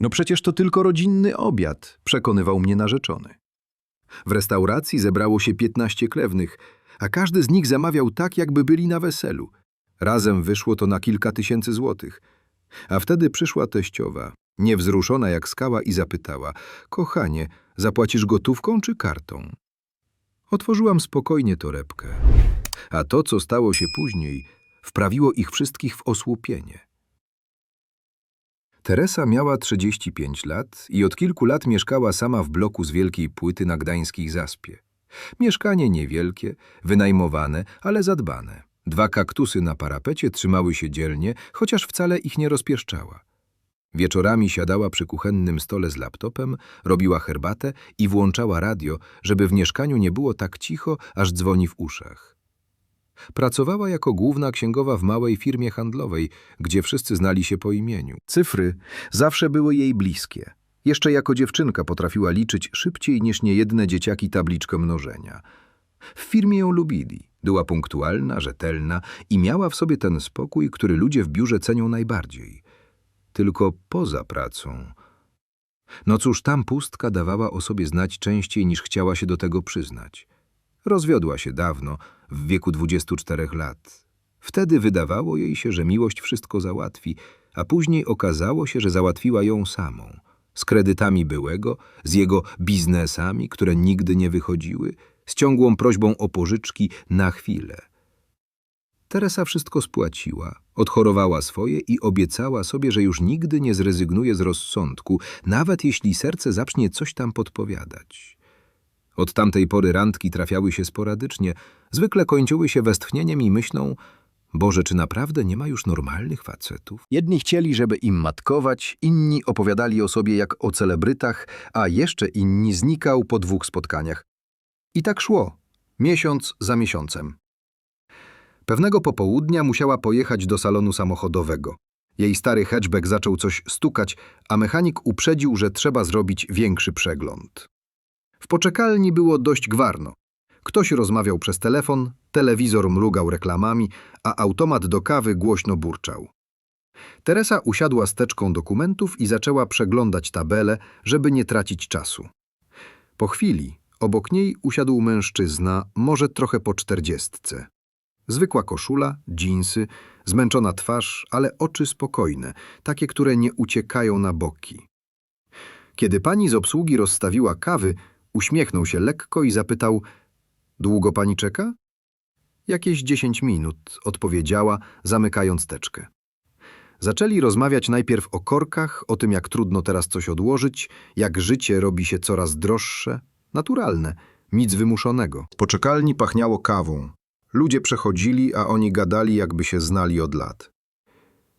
No przecież to tylko rodzinny obiad, przekonywał mnie narzeczony. W restauracji zebrało się 15 krewnych, a każdy z nich zamawiał tak, jakby byli na weselu. Razem wyszło to na kilka tysięcy złotych. A wtedy przyszła teściowa, niewzruszona jak skała i zapytała, kochanie, zapłacisz gotówką czy kartą? Otworzyłam spokojnie torebkę, a to, co stało się później, wprawiło ich wszystkich w osłupienie. Teresa miała 35 lat i od kilku lat mieszkała sama w bloku z wielkiej płyty na gdańskich Zaspie. Mieszkanie niewielkie, wynajmowane, ale zadbane. Dwa kaktusy na parapecie trzymały się dzielnie, chociaż wcale ich nie rozpieszczała. Wieczorami siadała przy kuchennym stole z laptopem, robiła herbatę i włączała radio, żeby w mieszkaniu nie było tak cicho, aż dzwoni w uszach. Pracowała jako główna księgowa w małej firmie handlowej, gdzie wszyscy znali się po imieniu. Cyfry zawsze były jej bliskie. Jeszcze jako dziewczynka potrafiła liczyć szybciej niż niejedne dzieciaki tabliczkę mnożenia. W firmie ją lubili. Była punktualna, rzetelna i miała w sobie ten spokój, który ludzie w biurze cenią najbardziej. Tylko poza pracą. No cóż, tam pustka dawała o sobie znać częściej niż chciała się do tego przyznać. Rozwiodła się dawno, w wieku 24 lat. Wtedy wydawało jej się, że miłość wszystko załatwi, a później okazało się, że załatwiła ją samą. Z kredytami byłego, z jego biznesami, które nigdy nie wychodziły, z ciągłą prośbą o pożyczki na chwilę. Teresa wszystko spłaciła, odchorowała swoje i obiecała sobie, że już nigdy nie zrezygnuje z rozsądku, nawet jeśli serce zacznie coś tam podpowiadać. Od tamtej pory randki trafiały się sporadycznie, zwykle kończyły się westchnieniem i myślą, Boże, czy naprawdę nie ma już normalnych facetów? Jedni chcieli, żeby im matkować, inni opowiadali o sobie jak o celebrytach, a jeszcze inni znikał po dwóch spotkaniach. I tak szło, miesiąc za miesiącem. Pewnego popołudnia musiała pojechać do salonu samochodowego. Jej stary hatchback zaczął coś stukać, a mechanik uprzedził, że trzeba zrobić większy przegląd. W poczekalni było dość gwarno. Ktoś rozmawiał przez telefon, telewizor mrugał reklamami, a automat do kawy głośno burczał. Teresa usiadła z teczką dokumentów i zaczęła przeglądać tabelę, żeby nie tracić czasu. Po chwili obok niej usiadł mężczyzna, może trochę po czterdziestce. Zwykła koszula, dżinsy, zmęczona twarz, ale oczy spokojne, takie, które nie uciekają na boki. Kiedy pani z obsługi rozstawiła kawy, uśmiechnął się lekko i zapytał: Długo pani czeka? Jakieś dziesięć minut, odpowiedziała, zamykając teczkę. Zaczęli rozmawiać najpierw o korkach, o tym, jak trudno teraz coś odłożyć, jak życie robi się coraz droższe, naturalne, nic wymuszonego. Poczekalni pachniało kawą. Ludzie przechodzili, a oni gadali, jakby się znali od lat.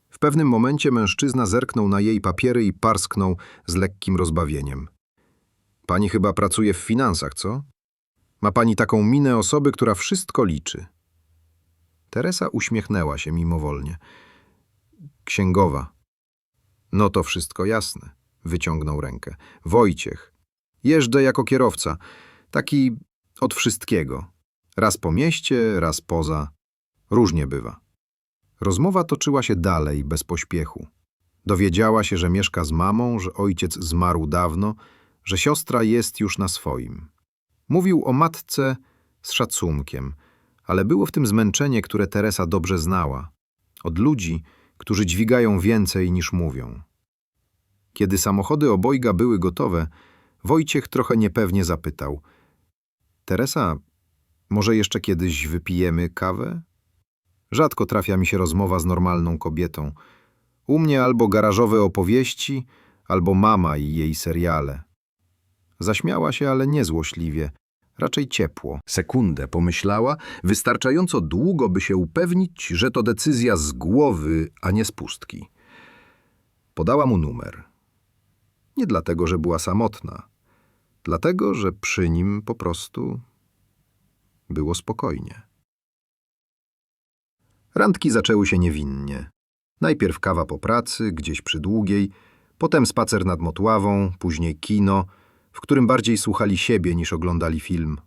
W pewnym momencie mężczyzna zerknął na jej papiery i parsknął z lekkim rozbawieniem. Pani chyba pracuje w finansach, co? Ma pani taką minę osoby, która wszystko liczy. Teresa uśmiechnęła się mimowolnie. Księgowa. No to wszystko jasne. Wyciągnął rękę. Wojciech. Jeżdżę jako kierowca. Taki od wszystkiego. Raz po mieście, raz poza. Różnie bywa. Rozmowa toczyła się dalej, bez pośpiechu. Dowiedziała się, że mieszka z mamą, że ojciec zmarł dawno, że siostra jest już na swoim. Mówił o matce z szacunkiem, ale było w tym zmęczenie, które Teresa dobrze znała. Od ludzi, którzy dźwigają więcej niż mówią. Kiedy samochody obojga były gotowe, Wojciech trochę niepewnie zapytał. Teresa, może jeszcze kiedyś wypijemy kawę? Rzadko trafia mi się rozmowa z normalną kobietą. U mnie albo garażowe opowieści, albo mama i jej seriale. Zaśmiała się, ale nie złośliwie, raczej ciepło. Sekundę pomyślała, wystarczająco długo, by się upewnić, że to decyzja z głowy, a nie z pustki. Podała mu numer. Nie dlatego, że była samotna, dlatego, że przy nim po prostu było spokojnie. Randki zaczęły się niewinnie. Najpierw kawa po pracy, gdzieś przy długiej, potem spacer nad Motławą, później kino, w którym bardziej słuchali siebie niż oglądali film.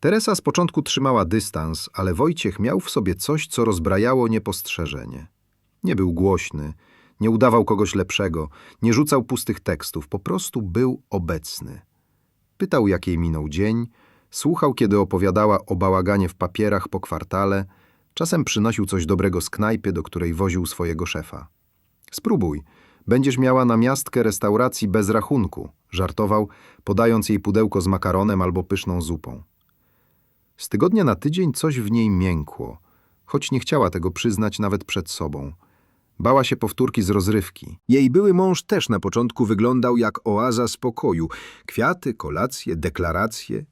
Teresa z początku trzymała dystans, ale Wojciech miał w sobie coś, co rozbrajało niepostrzeżenie. Nie był głośny, Nie udawał kogoś lepszego, nie rzucał pustych tekstów, po prostu był obecny. Pytał, jak jej minął dzień, słuchał, kiedy opowiadała o bałaganie w papierach po kwartale, czasem przynosił coś dobrego z knajpy, do której woził swojego szefa. Spróbuj, będziesz miała namiastkę restauracji bez rachunku, żartował, podając jej pudełko z makaronem albo pyszną zupą. Z tygodnia na tydzień coś w niej miękło, choć nie chciała tego przyznać nawet przed sobą. Bała się powtórki z rozrywki. Jej były mąż też na początku wyglądał jak oaza spokoju. Kwiaty, kolacje, deklaracje.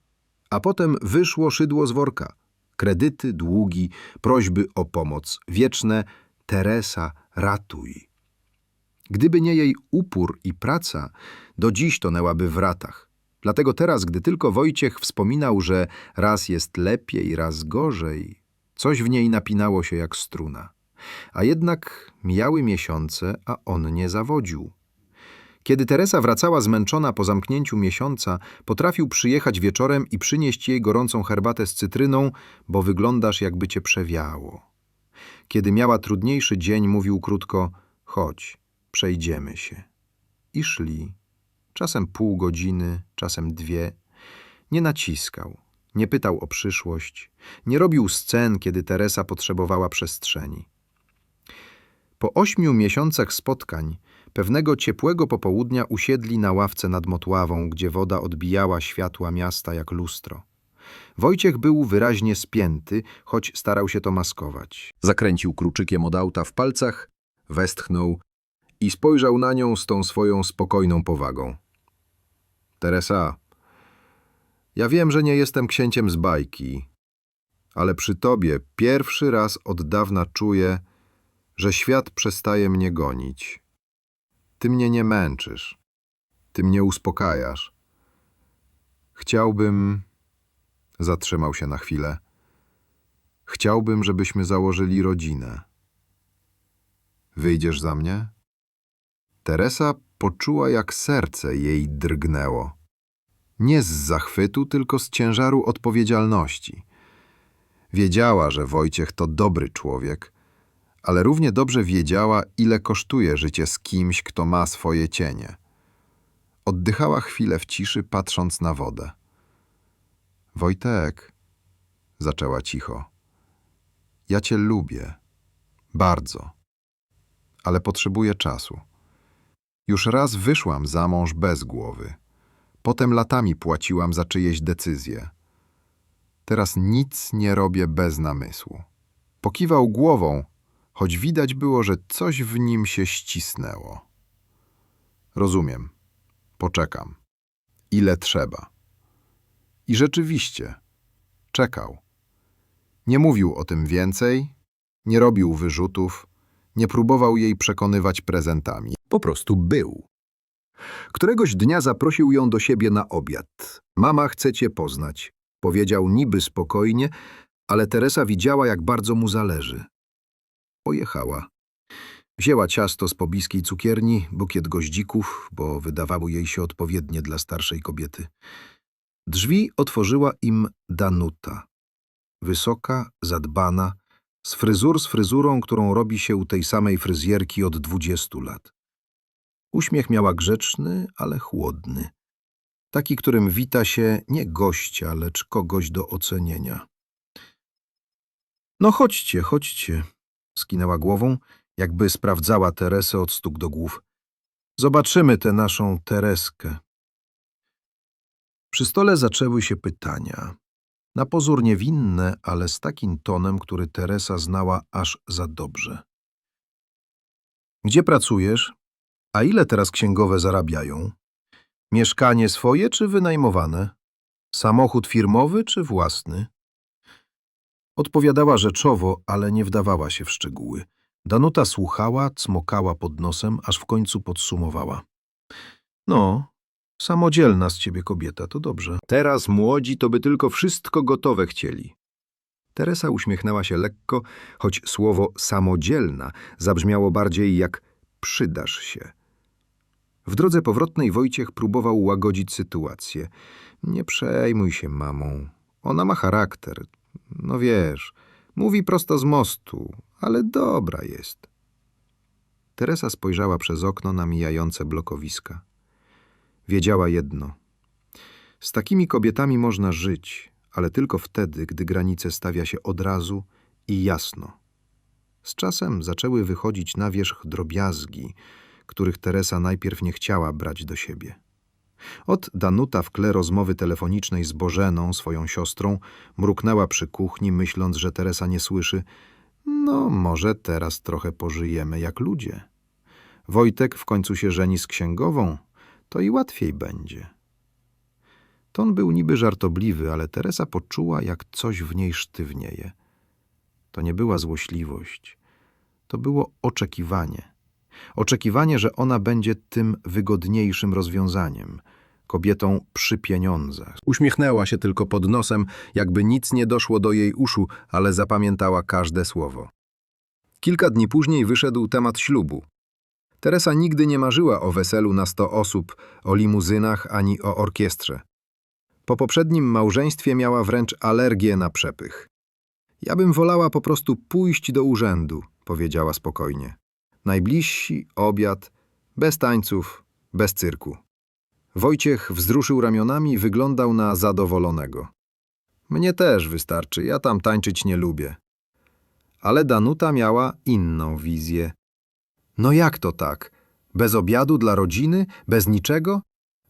A potem wyszło szydło z worka. Kredyty, długi, prośby o pomoc. Wieczne Teresa, ratuj. Gdyby nie jej upór i praca, do dziś tonęłaby w ratach. Dlatego teraz, gdy tylko Wojciech wspominał, że raz jest lepiej, raz gorzej, coś w niej napinało się jak struna. A jednak mijały miesiące, a on nie zawodził. Kiedy Teresa wracała zmęczona po zamknięciu miesiąca, potrafił przyjechać wieczorem i przynieść jej gorącą herbatę z cytryną, bo wyglądasz jakby cię przewiało. Kiedy miała trudniejszy dzień, mówił krótko: Chodź, przejdziemy się. I szli. Czasem pół godziny, czasem dwie. Nie naciskał, nie pytał o przyszłość, nie robił scen, kiedy Teresa potrzebowała przestrzeni. Po ośmiu miesiącach spotkań, pewnego ciepłego popołudnia usiedli na ławce nad Motławą, gdzie woda odbijała światła miasta jak lustro. Wojciech był wyraźnie spięty, choć starał się to maskować. Zakręcił kruczykiem od auta w palcach, westchnął i spojrzał na nią z tą swoją spokojną powagą. Teresa, ja wiem, że nie jestem księciem z bajki, ale przy tobie pierwszy raz od dawna czuję, że świat przestaje mnie gonić. Ty mnie nie męczysz, ty mnie uspokajasz. Chciałbym... Zatrzymał się na chwilę. Chciałbym, żebyśmy założyli rodzinę. Wyjdziesz za mnie? Teresa poczuła, jak serce jej drgnęło. Nie z zachwytu, tylko z ciężaru odpowiedzialności. Wiedziała, że Wojciech to dobry człowiek, ale równie dobrze wiedziała, ile kosztuje życie z kimś, kto ma swoje cienie. Oddychała chwilę w ciszy, patrząc na wodę. Wojtek, zaczęła cicho. Ja cię lubię. Bardzo. Ale potrzebuję czasu. Już raz wyszłam za mąż bez głowy. Potem latami płaciłam za czyjeś decyzje. Teraz nic nie robię bez namysłu. Pokiwał głową, choć widać było, że coś w nim się ścisnęło. Rozumiem. Poczekam. Ile trzeba. I rzeczywiście, czekał. Nie mówił o tym więcej, nie robił wyrzutów, nie próbował jej przekonywać prezentami. Po prostu był. Któregoś dnia zaprosił ją do siebie na obiad. Mama chce cię poznać. Powiedział niby spokojnie, ale Teresa widziała, jak bardzo mu zależy. Pojechała. Wzięła ciasto z pobliskiej cukierni, bukiet goździków, bo wydawały jej się odpowiednie dla starszej kobiety. Drzwi otworzyła im Danuta. Wysoka, zadbana, z fryzur z fryzurą, którą robi się u tej samej fryzjerki od dwudziestu lat. Uśmiech miała grzeczny, ale chłodny. Taki, którym wita się nie gościa, lecz kogoś do ocenienia. No chodźcie, chodźcie, skinęła głową, jakby sprawdzała Teresę od stóg do głów. Zobaczymy tę naszą Tereskę. Przy stole zaczęły się pytania. Na pozór niewinne, ale z takim tonem, który Teresa znała aż za dobrze. Gdzie pracujesz? A ile teraz księgowe zarabiają? Mieszkanie swoje czy wynajmowane? Samochód firmowy czy własny? Odpowiadała rzeczowo, ale nie wdawała się w szczegóły. Danuta słuchała, cmokała pod nosem, aż w końcu podsumowała. No, samodzielna z ciebie kobieta, to dobrze. Teraz młodzi to by tylko wszystko gotowe chcieli. Teresa uśmiechnęła się lekko, choć słowo samodzielna zabrzmiało bardziej jak przydasz się. W drodze powrotnej Wojciech próbował łagodzić sytuację. Nie przejmuj się mamą. Ona ma charakter. No wiesz, mówi prosto z mostu, ale dobra jest. Teresa spojrzała przez okno na mijające blokowiska. Wiedziała jedno. Z takimi kobietami można żyć, ale tylko wtedy, gdy granice stawia się od razu i jasno. Z czasem zaczęły wychodzić na wierzch drobiazgi, których Teresa najpierw nie chciała brać do siebie. Od Danuta w tle rozmowy telefonicznej z Bożeną, swoją siostrą, mruknęła przy kuchni, myśląc, że Teresa nie słyszy. No, może teraz trochę pożyjemy jak ludzie. Wojtek w końcu się żeni z księgową, to i łatwiej będzie. Ton był niby żartobliwy, ale Teresa poczuła, jak coś w niej sztywnieje. To nie była złośliwość, to było oczekiwanie. Oczekiwanie, że ona będzie tym wygodniejszym rozwiązaniem, kobietą przy pieniądzach. Uśmiechnęła się tylko pod nosem, jakby nic nie doszło do jej uszu, ale zapamiętała każde słowo. Kilka dni później wyszedł temat ślubu. Teresa nigdy nie marzyła o weselu na sto osób, o limuzynach ani o orkiestrze. Po poprzednim małżeństwie miała wręcz alergię na przepych. Ja bym wolała po prostu pójść do urzędu, powiedziała spokojnie. Najbliżsi, obiad, bez tańców, bez cyrku. Wojciech wzruszył ramionami, wyglądał na zadowolonego. Mnie też wystarczy, ja tam tańczyć nie lubię. Ale Danuta miała inną wizję. No jak to tak? Bez obiadu dla rodziny? Bez niczego?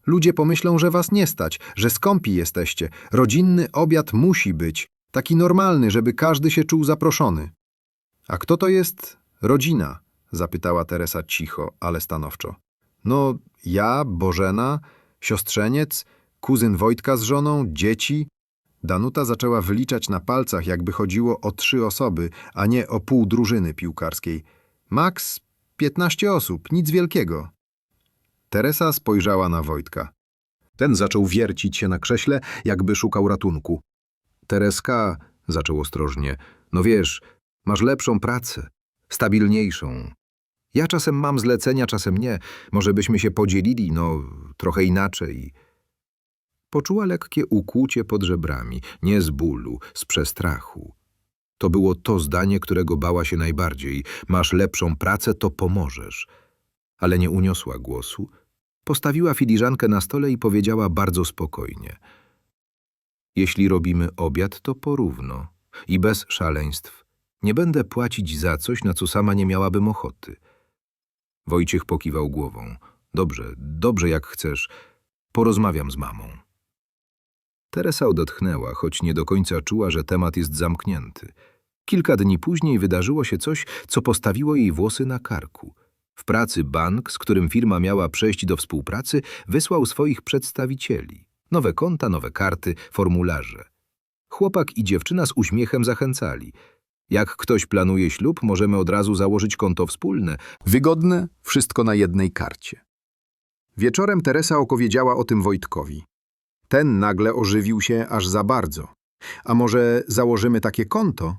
Ludzie pomyślą, że was nie stać, że skąpi jesteście. Rodzinny obiad musi być. Taki normalny, żeby każdy się czuł zaproszony. A kto to jest rodzina? Zapytała Teresa cicho, ale stanowczo. No, ja, Bożena, siostrzeniec, kuzyn Wojtka z żoną, dzieci. Danuta zaczęła wyliczać na palcach, jakby chodziło o trzy osoby, a nie o pół drużyny piłkarskiej. Max, piętnaście osób, nic wielkiego. Teresa spojrzała na Wojtka. Ten zaczął wiercić się na krześle, jakby szukał ratunku. Tereska, zaczął ostrożnie, no wiesz, masz lepszą pracę, stabilniejszą. Ja czasem mam zlecenia, czasem nie. Może byśmy się podzielili, no, trochę inaczej. Poczuła lekkie ukłucie pod żebrami, nie z bólu, z przestrachu. To było to zdanie, którego bała się najbardziej. Masz lepszą pracę, to pomożesz. Ale nie uniosła głosu. Postawiła filiżankę na stole i powiedziała bardzo spokojnie. Jeśli robimy obiad, to porówno i bez szaleństw. Nie będę płacić za coś, na co sama nie miałabym ochoty. Wojciech pokiwał głową. Dobrze, dobrze jak chcesz. Porozmawiam z mamą. Teresa odetchnęła, choć nie do końca czuła, że temat jest zamknięty. Kilka dni później wydarzyło się coś, co postawiło jej włosy na karku. W pracy bank, z którym firma miała przejść do współpracy, wysłał swoich przedstawicieli. Nowe konta, nowe karty, formularze. Chłopak i dziewczyna z uśmiechem zachęcali. Jak ktoś planuje ślub, możemy od razu założyć konto wspólne. Wygodne, wszystko na jednej karcie. Wieczorem Teresa opowiedziała o tym Wojtkowi. Ten nagle ożywił się aż za bardzo. A może założymy takie konto?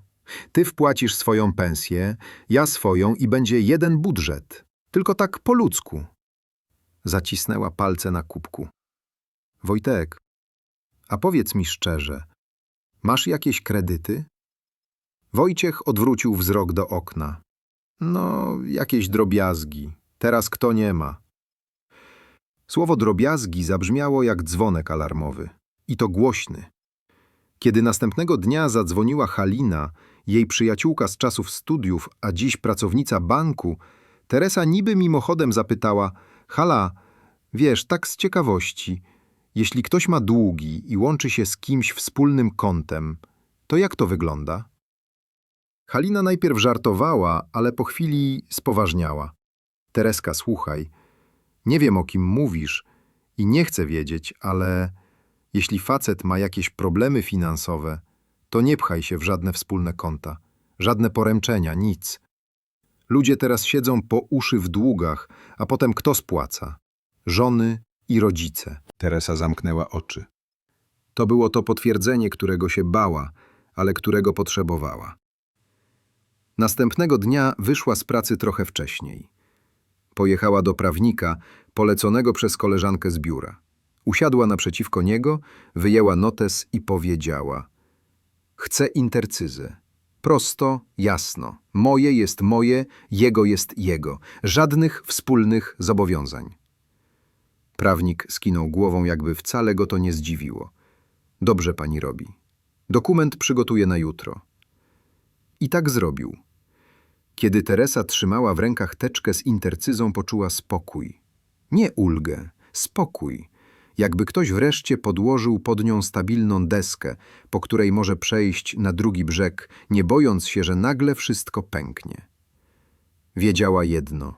Ty wpłacisz swoją pensję, ja swoją i będzie jeden budżet. Tylko tak po ludzku. Zacisnęła palce na kubku. Wojtek, a powiedz mi szczerze, masz jakieś kredyty? Wojciech odwrócił wzrok do okna. No, jakieś drobiazgi. Teraz kto nie ma? Słowo drobiazgi zabrzmiało jak dzwonek alarmowy. I to głośny. Kiedy następnego dnia zadzwoniła Halina, jej przyjaciółka z czasów studiów, a dziś pracownica banku, Teresa niby mimochodem zapytała: Hala, wiesz, tak z ciekawości, jeśli ktoś ma długi i łączy się z kimś wspólnym kontem, to jak to wygląda? Halina najpierw żartowała, ale po chwili spoważniała. Tereska, słuchaj, nie wiem o kim mówisz i nie chcę wiedzieć, ale jeśli facet ma jakieś problemy finansowe, to nie pchaj się w żadne wspólne konta, żadne poręczenia, nic. Ludzie teraz siedzą po uszy w długach, a potem kto spłaca? Żony i rodzice. Teresa zamknęła oczy. To było to potwierdzenie, którego się bała, ale którego potrzebowała. Następnego dnia wyszła z pracy trochę wcześniej. Pojechała do prawnika, poleconego przez koleżankę z biura. Usiadła naprzeciwko niego, wyjęła notes i powiedziała: Chcę intercyzę. Prosto, jasno. Moje jest moje, jego jest jego. Żadnych wspólnych zobowiązań. Prawnik skinął głową, jakby wcale go to nie zdziwiło. Dobrze pani robi. Dokument przygotuję na jutro. I tak zrobił. Kiedy Teresa trzymała w rękach teczkę z intercyzą, poczuła spokój. Nie ulgę, spokój. Jakby ktoś wreszcie podłożył pod nią stabilną deskę, po której może przejść na drugi brzeg, nie bojąc się, że nagle wszystko pęknie. Wiedziała jedno.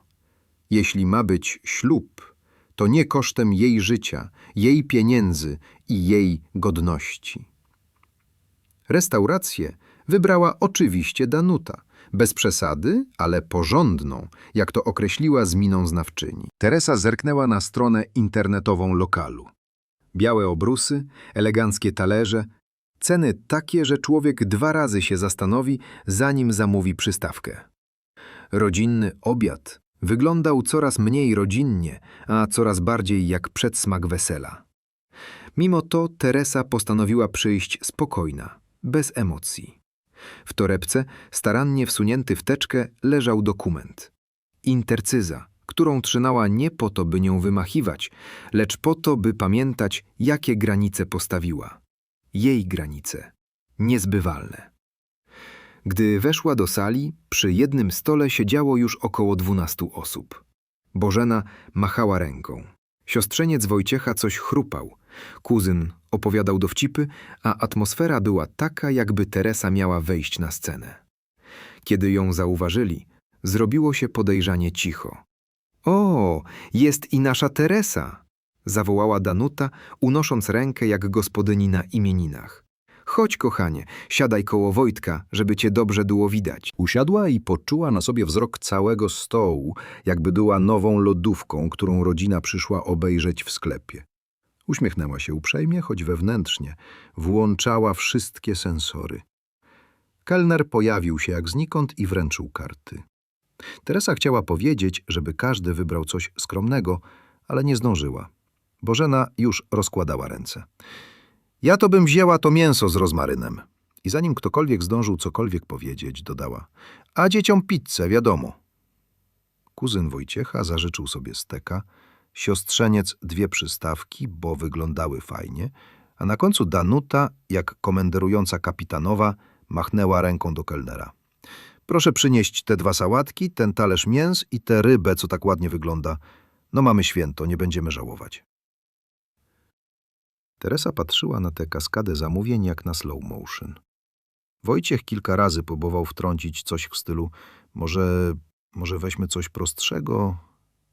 Jeśli ma być ślub, to nie kosztem jej życia, jej pieniędzy i jej godności. Restaurację wybrała oczywiście Danuta. Bez przesady, ale porządną, jak to określiła z miną znawczyni. Teresa zerknęła na stronę internetową lokalu. Białe obrusy, eleganckie talerze, ceny takie, że człowiek dwa razy się zastanowi, zanim zamówi przystawkę. Rodzinny obiad wyglądał coraz mniej rodzinnie, a coraz bardziej jak przedsmak wesela. Mimo to Teresa postanowiła przyjść spokojna, bez emocji. W torebce, starannie wsunięty w teczkę, leżał dokument. Intercyza, którą trzymała nie po to, by nią wymachiwać, lecz po to, by pamiętać, jakie granice postawiła. Jej granice, niezbywalne. Gdy weszła do sali, przy jednym stole siedziało już około dwunastu osób. Bożena machała ręką. Siostrzeniec Wojciecha coś chrupał. Kuzyn opowiadał dowcipy, a atmosfera była taka, jakby Teresa miała wejść na scenę. Kiedy ją zauważyli, zrobiło się podejrzanie cicho. O, jest i nasza Teresa! zawołała Danuta, unosząc rękę jak gospodyni na imieninach. Chodź, kochanie, siadaj koło Wojtka, żeby cię dobrze było widać. Usiadła i poczuła na sobie wzrok całego stołu, jakby była nową lodówką, którą rodzina przyszła obejrzeć w sklepie. Uśmiechnęła się uprzejmie, choć wewnętrznie. Włączała wszystkie sensory. Kelner pojawił się jak znikąd i wręczył karty. Teresa chciała powiedzieć, żeby każdy wybrał coś skromnego, ale nie zdążyła. Bożena już rozkładała ręce. Ja to bym wzięła to mięso z rozmarynem. I zanim ktokolwiek zdążył cokolwiek powiedzieć, dodała. A dzieciom pizzę, wiadomo. Kuzyn Wojciecha zażyczył sobie steka, siostrzeniec dwie przystawki, bo wyglądały fajnie, a na końcu Danuta, jak komenderująca kapitanowa, machnęła ręką do kelnera. Proszę przynieść te dwa sałatki, ten talerz mięs i tę rybę, co tak ładnie wygląda. No mamy święto, nie będziemy żałować. Teresa patrzyła na tę kaskadę zamówień jak na slow motion. Wojciech kilka razy próbował wtrącić coś w stylu może, może weźmy coś prostszego,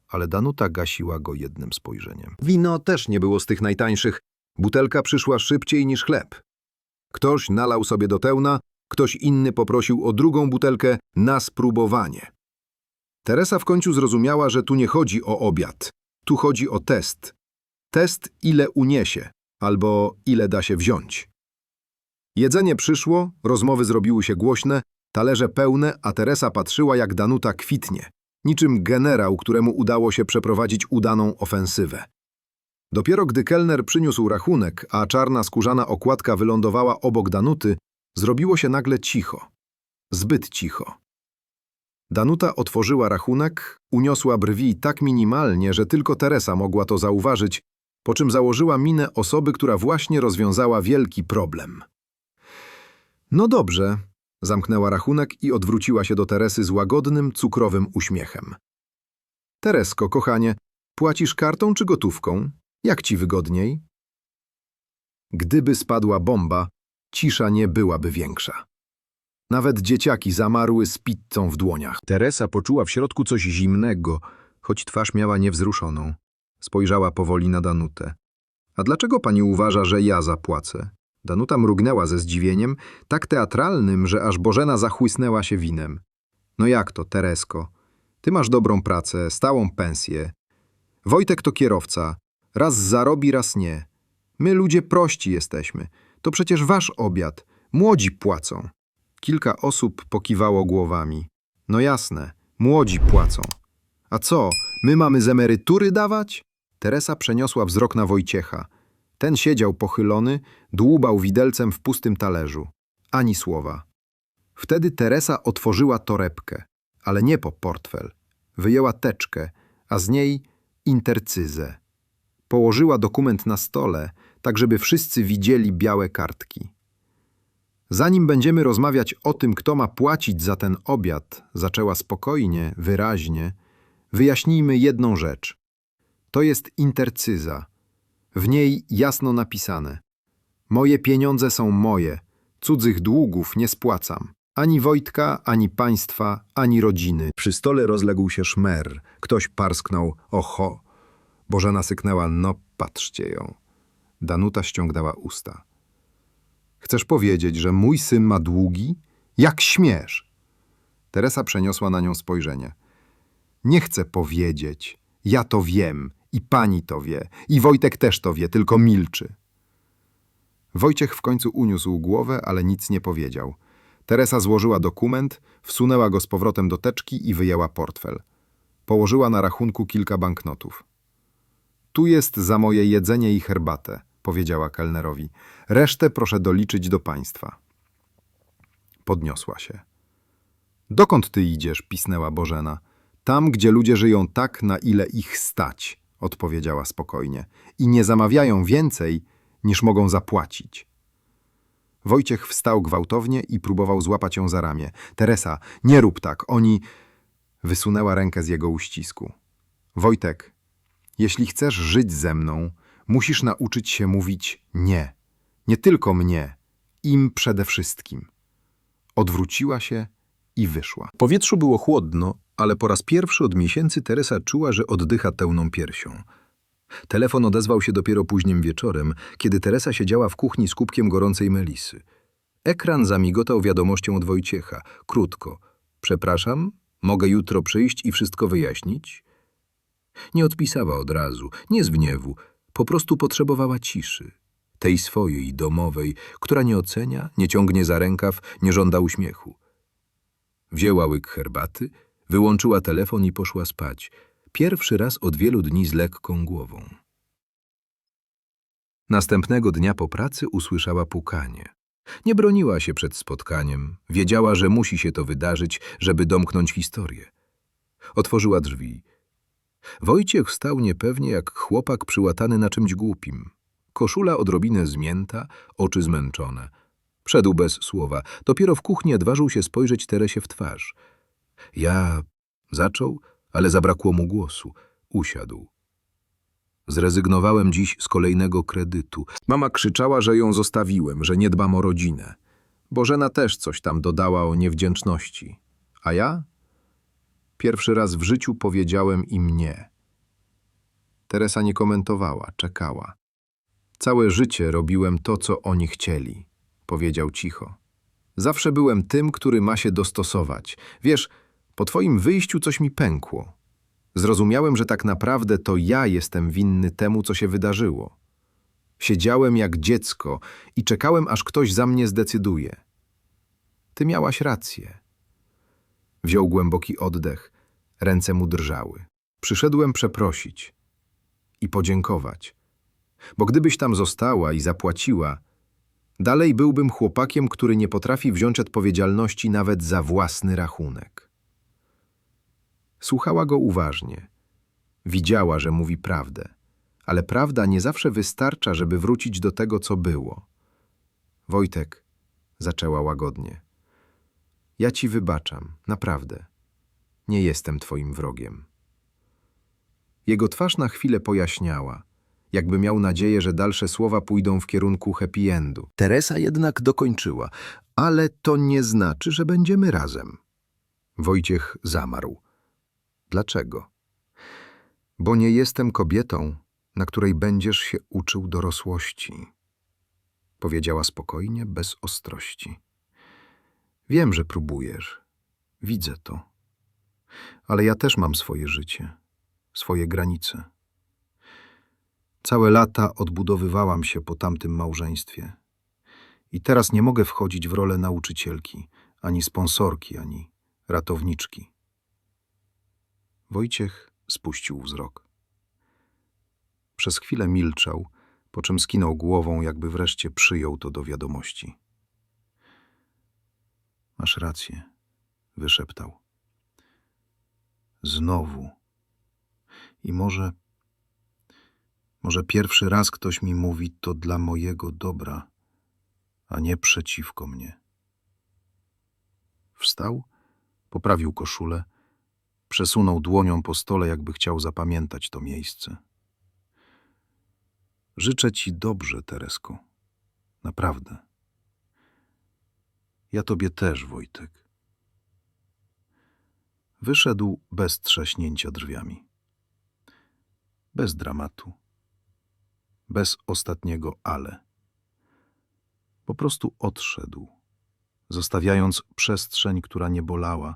ale Danuta gasiła go jednym spojrzeniem. Wino też nie było z tych najtańszych. Butelka przyszła szybciej niż chleb. Ktoś nalał sobie do tełna, ktoś inny poprosił o drugą butelkę na spróbowanie. Teresa w końcu zrozumiała, że tu nie chodzi o obiad. Tu chodzi o test. Test, ile uniesie, albo ile da się wziąć. Jedzenie przyszło, rozmowy zrobiły się głośne, talerze pełne, a Teresa patrzyła, jak Danuta kwitnie, niczym generał, któremu udało się przeprowadzić udaną ofensywę. Dopiero gdy kelner przyniósł rachunek, a czarna skórzana okładka wylądowała obok Danuty, zrobiło się nagle cicho. Zbyt cicho. Danuta otworzyła rachunek, uniosła brwi tak minimalnie, że tylko Teresa mogła to zauważyć, po czym założyła minę osoby, która właśnie rozwiązała wielki problem. No dobrze, zamknęła rachunek i odwróciła się do Teresy z łagodnym, cukrowym uśmiechem. Teresko, kochanie, płacisz kartą czy gotówką? Jak ci wygodniej? Gdyby spadła bomba, cisza nie byłaby większa. Nawet dzieciaki zamarły z pizzą w dłoniach. Teresa poczuła w środku coś zimnego, choć twarz miała niewzruszoną. Spojrzała powoli na Danutę. A dlaczego pani uważa, że ja zapłacę? Danuta mrugnęła ze zdziwieniem, tak teatralnym, że aż Bożena zachłysnęła się winem. No jak to, Teresko? Ty masz dobrą pracę, stałą pensję. Wojtek to kierowca. Raz zarobi, raz nie. My ludzie prości jesteśmy. To przecież wasz obiad. Młodzi płacą. Kilka osób pokiwało głowami. No jasne, młodzi płacą. A co, my mamy z emerytury dawać? Teresa przeniosła wzrok na Wojciecha. Ten siedział pochylony, dłubał widelcem w pustym talerzu. Ani słowa. Wtedy Teresa otworzyła torebkę, ale nie po portfel. Wyjęła teczkę, a z niej intercyzę. Położyła dokument na stole, tak żeby wszyscy widzieli białe kartki. Zanim będziemy rozmawiać o tym, kto ma płacić za ten obiad, zaczęła spokojnie, wyraźnie, wyjaśnijmy jedną rzecz. To jest intercyza. W niej jasno napisane: Moje pieniądze są moje, cudzych długów nie spłacam. Ani Wojtka, ani państwa, ani rodziny. Przy stole rozległ się szmer. Ktoś parsknął: Oho! Bożena syknęła: No, patrzcie ją. Danuta ściągnęła usta. Chcesz powiedzieć, że mój syn ma długi? Jak śmiesz? Teresa przeniosła na nią spojrzenie. Nie chcę powiedzieć. Ja to wiem i pani to wie i Wojtek też to wie, tylko milczy. Wojciech w końcu uniósł głowę, ale nic nie powiedział. Teresa złożyła dokument, wsunęła go z powrotem do teczki i wyjęła portfel. Położyła na rachunku kilka banknotów. Tu jest za moje jedzenie i herbatę, powiedziała kelnerowi. Resztę proszę doliczyć do państwa. Podniosła się. Dokąd ty idziesz? pisnęła Bożena. Tam, gdzie ludzie żyją tak, na ile ich stać, odpowiedziała spokojnie. I nie zamawiają więcej, niż mogą zapłacić. Wojciech wstał gwałtownie i próbował złapać ją za ramię. Teresa, nie rób tak, oni... Wysunęła rękę z jego uścisku. Wojtek, jeśli chcesz żyć ze mną, musisz nauczyć się mówić nie. Nie tylko mnie, im przede wszystkim. Odwróciła się i wyszła. Powietrzu było chłodno, ale po raz pierwszy od miesięcy Teresa czuła, że oddycha pełną piersią. Telefon odezwał się dopiero późnym wieczorem, kiedy Teresa siedziała w kuchni z kubkiem gorącej melisy. Ekran zamigotał wiadomością od Wojciecha. Krótko. Przepraszam, mogę jutro przyjść i wszystko wyjaśnić? Nie odpisała od razu, nie z gniewu, po prostu potrzebowała ciszy. Tej swojej, domowej, która nie ocenia, nie ciągnie za rękaw, nie żąda uśmiechu. Wzięła łyk herbaty, wyłączyła telefon i poszła spać. Pierwszy raz od wielu dni z lekką głową. Następnego dnia po pracy usłyszała pukanie. Nie broniła się przed spotkaniem, wiedziała, że musi się to wydarzyć, żeby domknąć historię. Otworzyła drzwi. Wojciech stał niepewnie jak chłopak przyłatany na czymś głupim. Koszula odrobinę zmięta, oczy zmęczone. Wszedł bez słowa. Dopiero w kuchni odważył się spojrzeć Teresie w twarz. Ja... Zaczął, ale zabrakło mu głosu. Usiadł. Zrezygnowałem dziś z kolejnego kredytu. Mama krzyczała, że ją zostawiłem, że nie dbam o rodzinę. Bożena też coś tam dodała o niewdzięczności. A ja? Pierwszy raz w życiu powiedziałem im nie. Teresa nie komentowała, czekała. Całe życie robiłem to, co oni chcieli, powiedział cicho. Zawsze byłem tym, który ma się dostosować. Wiesz, po twoim wyjściu coś mi pękło. Zrozumiałem, że tak naprawdę to ja jestem winny temu, co się wydarzyło. Siedziałem jak dziecko i czekałem, aż ktoś za mnie zdecyduje. Ty miałaś rację. Wziął głęboki oddech, ręce mu drżały. Przyszedłem przeprosić i podziękować. Bo gdybyś tam została i zapłaciła, dalej byłbym chłopakiem, który nie potrafi wziąć odpowiedzialności nawet za własny rachunek. Słuchała go uważnie. Widziała, że mówi prawdę, ale prawda nie zawsze wystarcza, żeby wrócić do tego, co było. Wojtek, zaczęła łagodnie. Ja ci wybaczam, naprawdę. Nie jestem twoim wrogiem. Jego twarz na chwilę pojaśniała, jakby miał nadzieję, że dalsze słowa pójdą w kierunku happy endu. Teresa jednak dokończyła, ale to nie znaczy, że będziemy razem. Wojciech zamarł. Dlaczego? Bo nie jestem kobietą, na której będziesz się uczył dorosłości. Powiedziała spokojnie, bez ostrości. Wiem, że próbujesz. Widzę to. Ale ja też mam swoje życie, swoje granice. Całe lata odbudowywałam się po tamtym małżeństwie. I teraz nie mogę wchodzić w rolę nauczycielki, ani sponsorki, ani ratowniczki. Wojciech spuścił wzrok. Przez chwilę milczał, po czym skinął głową, jakby wreszcie przyjął to do wiadomości. Masz rację, wyszeptał. Znowu. I może, może pierwszy raz ktoś mi mówi to dla mojego dobra, a nie przeciwko mnie. Wstał, poprawił koszulę, przesunął dłonią po stole, jakby chciał zapamiętać to miejsce. Życzę ci dobrze, Teresko. Naprawdę. Ja tobie też, Wojtek. Wyszedł bez trzaśnięcia drzwiami. Bez dramatu. Bez ostatniego ale. Po prostu odszedł, zostawiając przestrzeń, która nie bolała,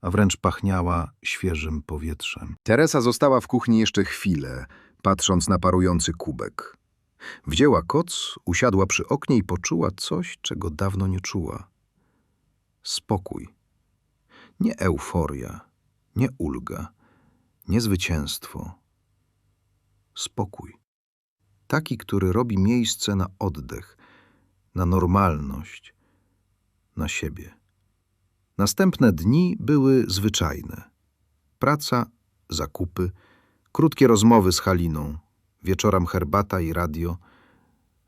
a wręcz pachniała świeżym powietrzem. Teresa została w kuchni jeszcze chwilę, patrząc na parujący kubek. Wzięła koc, usiadła przy oknie i poczuła coś, czego dawno nie czuła. Spokój. Nie euforia, nie ulga, nie zwycięstwo. Spokój. Taki, który robi miejsce na oddech, na normalność, na siebie. Następne dni były zwyczajne. Praca, zakupy, krótkie rozmowy z Haliną, wieczorem herbata i radio,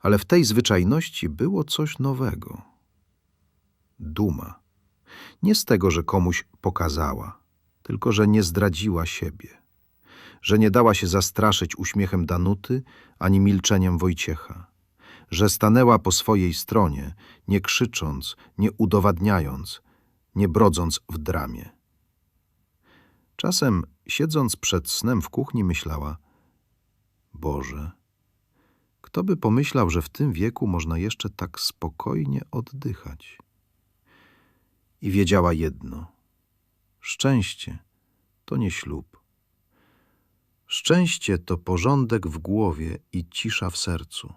ale w tej zwyczajności było coś nowego. Duma. Nie z tego, że komuś pokazała, tylko że nie zdradziła siebie, że nie dała się zastraszyć uśmiechem Danuty ani milczeniem Wojciecha, że stanęła po swojej stronie, nie krzycząc, nie udowadniając, nie brodząc w dramie. Czasem, siedząc przed snem w kuchni, myślała: Boże, kto by pomyślał, że w tym wieku można jeszcze tak spokojnie oddychać? I wiedziała jedno: szczęście to nie ślub. Szczęście to porządek w głowie i cisza w sercu.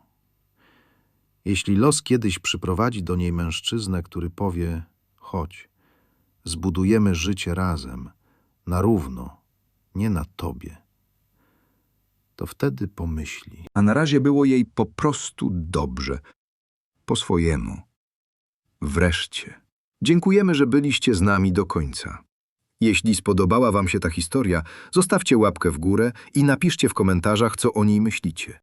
Jeśli los kiedyś przyprowadzi do niej mężczyznę, który powie: chodź, zbudujemy życie razem, na równo, nie na tobie, to wtedy pomyśli. A na razie było jej po prostu dobrze. Po swojemu. Wreszcie. Dziękujemy, że byliście z nami do końca. Jeśli spodobała wam się ta historia, zostawcie łapkę w górę i napiszcie w komentarzach, co o niej myślicie.